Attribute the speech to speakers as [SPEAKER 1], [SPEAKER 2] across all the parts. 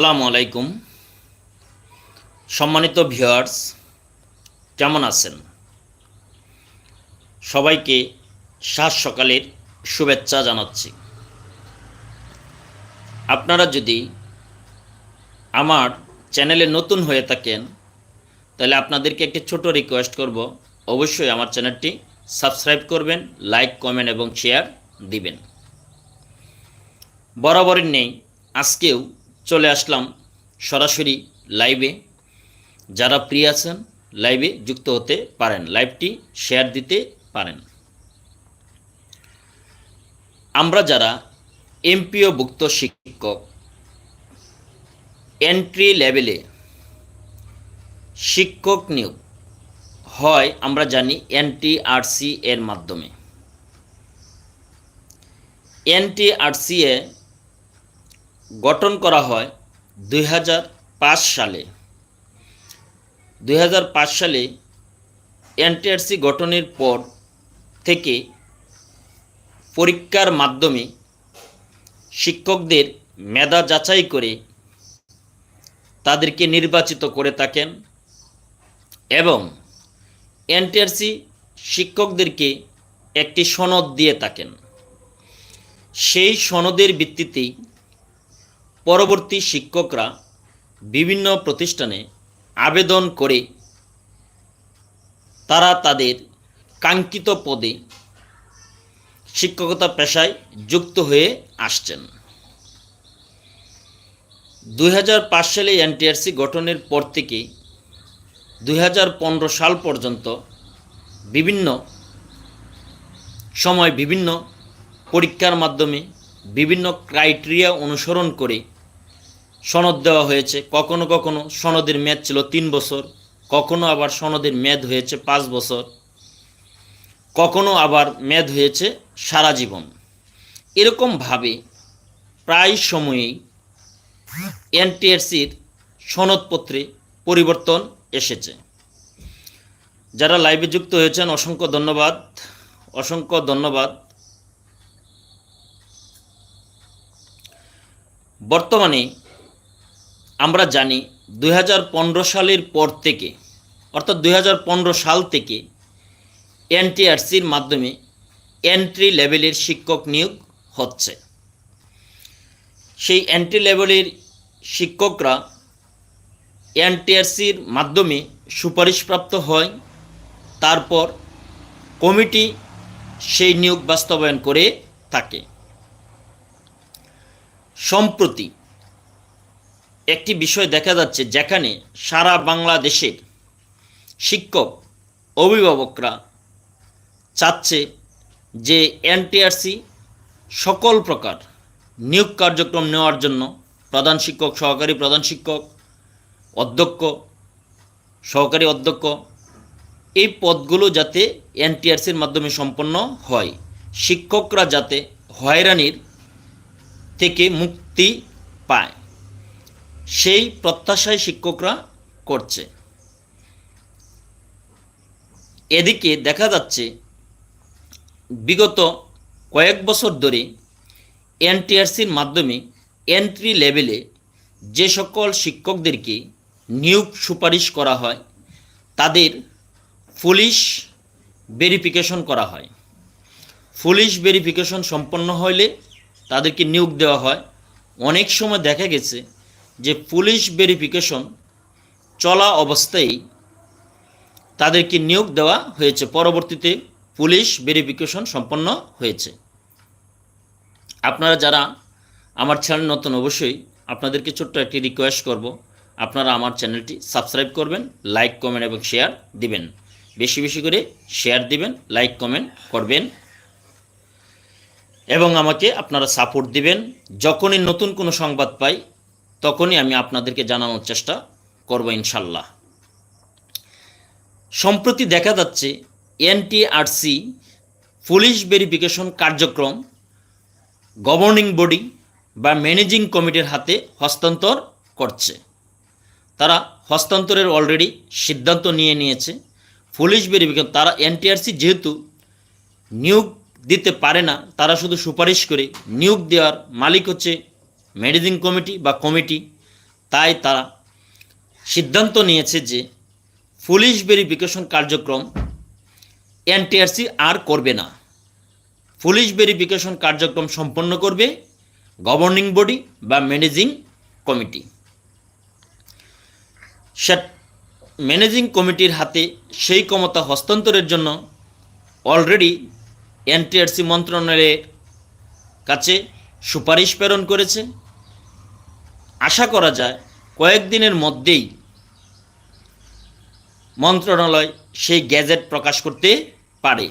[SPEAKER 1] আসসালামু আলাইকুম। সম্মানিত ভিউয়ার্স, কেমন আছেন? সবাইকে সাত সকালের শুভেচ্ছা জানাচ্ছি। আপনারা যদি আমার চ্যানেলে নতুন হয়ে থাকেন, তাহলে আপনাদেরকে একটি ছোট রিকোয়েস্ট করব। অবশ্যই আমার চ্যানেলটি সাবস্ক্রাইব করবেন লাইক কমেন্ট এবং শেয়ার দিবেন। বরাবরই নেই, আজকেও চলে আসলাম সরাসরি লাইভে যারা প্রিয় আছেন লাইভে যুক্ত হতে পারেন লাইভটি শেয়ার দিতে পারেন। আমরা যারা এমপিওভুক্ত শিক্ষক এন্ট্রি লেভেলে শিক্ষক নিয়োগ হয়, আমরা জানি এনটিআরসি এর মাধ্যমে। এনটিআরসি এ গঠন করা হয় দুই হাজার পাঁচ সালে। দুই হাজার পাঁচ সালে এনটিআরসি গঠনের পর থেকে পরীক্ষার মাধ্যমে শিক্ষকদের মেধা যাচাই করে তাদেরকে নির্বাচিত করে থাকেন এবং এনটিআরসি শিক্ষকদেরকে একটি সনদ দিয়ে থাকেন। সেই সনদের ভিত্তিতেই পরবর্তী শিক্ষকরা বিভিন্ন প্রতিষ্ঠানে আবেদন করে তারা তাদের কাঙ্ক্ষিত পদে শিক্ষকতা পেশায় যুক্ত হয়ে আসছেন। দু হাজার পাঁচ সালে এনটিআরসি গঠনের পর থেকে দু হাজার পনেরো সাল পর্যন্ত বিভিন্ন সময় বিভিন্ন পরীক্ষার মাধ্যমে বিভিন্ন ক্রাইটেরিয়া অনুসরণ করে সনদ দেওয়া হয়েছে। কখনো কখনো সনদের মেয়াদ ছিল তিন বছর, কখনো আবার সনদের মেয়াদ হয়েছে পাঁচ বছর, কখনো আবার মেয়াদ হয়েছে সারা জীবন। এরকমভাবে প্রায় সময়েই এনটিএসসির সনদপত্রে পরিবর্তন এসেছে। যারা লাইভে যুক্ত হয়েছেন, অসংখ্য ধন্যবাদ। অসংখ্য ধন্যবাদ। বর্তমানে আমরা জানি দু হাজার পনেরো সালের পর থেকে, অর্থাৎ দু হাজার পনেরো সাল থেকে এনটিআরসির মাধ্যমে এন্ট্রি লেভেলের শিক্ষক নিয়োগ হচ্ছে। সেই এন্ট্রি লেভেলের শিক্ষকরা এনটিআরসির মাধ্যমে সুপারিশপ্রাপ্ত হয়, তারপর কমিটি সেই নিয়োগ বাস্তবায়ন করে থাকে। সম্প্রতি একটি বিষয় দেখা যাচ্ছে যেখানে সারা বাংলাদেশের শিক্ষক, অভিভাবকরা চাচ্ছে যে এনটিআরসি সকল প্রকার নিয়োগ কার্যক্রম নেওয়ার জন্য প্রধান শিক্ষক, সহকারী প্রধান শিক্ষক, অধ্যক্ষ, সহকারী অধ্যক্ষ এই পদগুলো যাতে এনটিআরসির মাধ্যমে সম্পন্ন হয়। শিক্ষকরা যাতে হয়রানির থেকে মুক্তি পায়। সেই প্রত্যাশায় শিক্ষকরা করছে। এদিকে দেখা যাচ্ছে, বিগত কয়েক বছর ধরে এনটিআরসির মাধ্যমে এন্ট্রি লেভেলে যে সকল শিক্ষকদেরকে নিয়োগ সুপারিশ করা হয়, তাদের পুলিশ ভেরিফিকেশন করা হয়। পুলিশ ভেরিফিকেশন সম্পন্ন হলে তাদেরকে নিয়োগ দেওয়া হয়। অনেক সময় দেখা গেছে যে পুলিশ ভেরিফিকেশন চলা অবস্থায় তাদেরকে নিয়োগ দেওয়া হয়েছে। পরবর্তীতে পুলিশ ভেরিফিকেশন সম্পন্ন হয়েছে। আপনারা যারা আমার চ্যানেল নতুন, অবশ্যই আপনাদেরকে ছোট্ট একটি রিকোয়েস্ট করব। আপনারা আমার চ্যানেলটি সাবস্ক্রাইব করবেন লাইক কমেন্ট এবং শেয়ার দিবেন। বেশি বেশি করে শেয়ার দিবেন লাইক কমেন্ট করবেন। এবং আমাকে আপনারা সাপোর্ট দিবেন। যখনই নতুন কোনো সংবাদ পাই, তখনই আমি আপনাদেরকে জানানোর চেষ্টা করব ইনশাল্লাহ। সম্প্রতি দেখা যাচ্ছে, এনটিআরসি পুলিশ ভেরিফিকেশন কার্যক্রম গভর্নিং বডি বা ম্যানেজিং কমিটির হাতে হস্তান্তর করছে। তারা হস্তান্তরের অলরেডি সিদ্ধান্ত নিয়ে নিয়েছে। পুলিশ ভেরিফিকেশন তারা এনটিআরসি যেহেতু নিয়োগ দিতে পারে না, তারা শুধু সুপারিশ করে নিয়োগ দেওয়ার মালিক হচ্ছে ম্যানেজিং কমিটি বা কমিটি। তাই তারা সিদ্ধান্ত নিয়েছে যে পুলিশ ভেরিফিকেশন কার্যক্রম এনটিআরসি আর করবে না। পুলিশ ভেরিফিকেশন কার্যক্রম সম্পন্ন করবে গভর্নিং বডি বা ম্যানেজিং কমিটি। ম্যানেজিং কমিটির হাতে সেই ক্ষমতা হস্তান্তরের জন্য অলরেডি এনটিআরসি মন্ত্রণালয়ের কাছে সুপারিশ প্রেরণ করেছে। আশা করা যায় কয়েকদিনের মধ্যেই মন্ত্রণালয় সেই গ্যাজেট প্রকাশ করতে পারে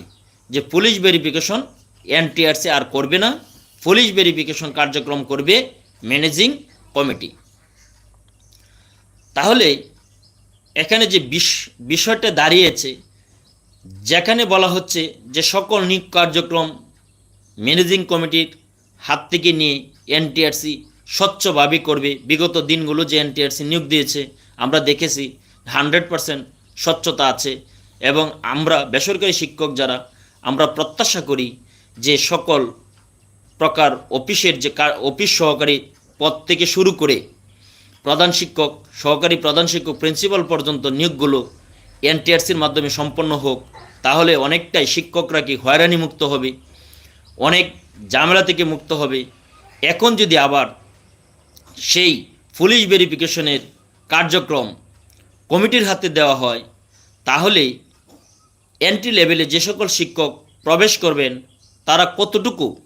[SPEAKER 1] যে পুলিশ ভেরিফিকেশন এনটিআরসি আর করবে না, পুলিশ ভেরিফিকেশন কার্যক্রম করবে ম্যানেজিং কমিটি। তাহলে এখানে যে বিষ- বিষয়টা দাঁড়িয়েছে যেখানে বলা হচ্ছে যে সকল নিয়োগ কার্যক্রম ম্যানেজিং কমিটির হাত থেকে নিয়ে এনটিআরসি স্বচ্ছভাবে করবে। বিগত দিনগুলো যে এনটিআরসি নিয়োগ দিয়েছে, আমরা দেখেছি হান্ড্রেড পারসেন্ট স্বচ্ছতা আছে এবং আমরা বেসরকারি শিক্ষক যারা, আমরা প্রত্যাশা করি যে সকল প্রকার অফিসের যে অফিস সহকারী পদ থেকে শুরু করে প্রধান শিক্ষক, সহকারী প্রধান শিক্ষক প্রিন্সিপাল পর্যন্ত নিয়োগগুলো এনটিআরসির মাধ্যমে সম্পন্ন হোক, তাহলে অনেকটাই শিক্ষকরা কি হয়রানি মুক্ত হবে? অনেক ঝামেলা থেকে মুক্ত হবে। এখন যদি আবার সেই পুলিশ ভেরিফিকেশনের কার্যক্রম কমিটির হাতে দেওয়া হয়, তাহলে এন্ট্রি লেভেলে যে সকল শিক্ষক প্রবেশ করবেন, তারা কতটুকু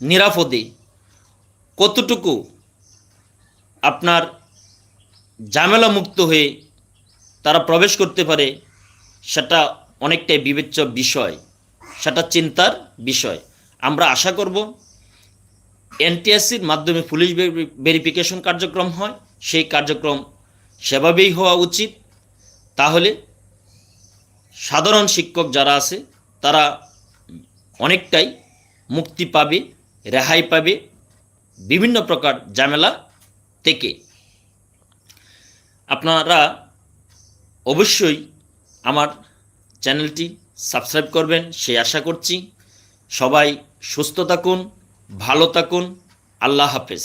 [SPEAKER 1] নিরাপদে, কতটুকু আপনার ঝামেলা মুক্ত হয়ে প্রবেশ করতে পারে, সেটা অনেকটাই বিবেচ্য বিষয়, সেটা চিন্তার বিষয়। আমরা আশা করব এনটিএসসির মাধ্যমে পুলিশ ভেরিফিকেশন কার্যক্রম হয়, সেই কার্যক্রম সেভাবেই হওয়া উচিত। তাহলে সাধারণ শিক্ষক যারা আছে, তারা অনেকটাই মুক্তি পাবে, রেহাই পাবে বিভিন্ন প্রকার ঝামেলা থেকে। আপনারা অবশ্যই আমার চ্যানেলটি সাবস্ক্রাইব করবেন, সেই আশা করছি। সবাই সুস্থ থাকুন, ভালো থাকুন। আল্লাহ হাফেজ।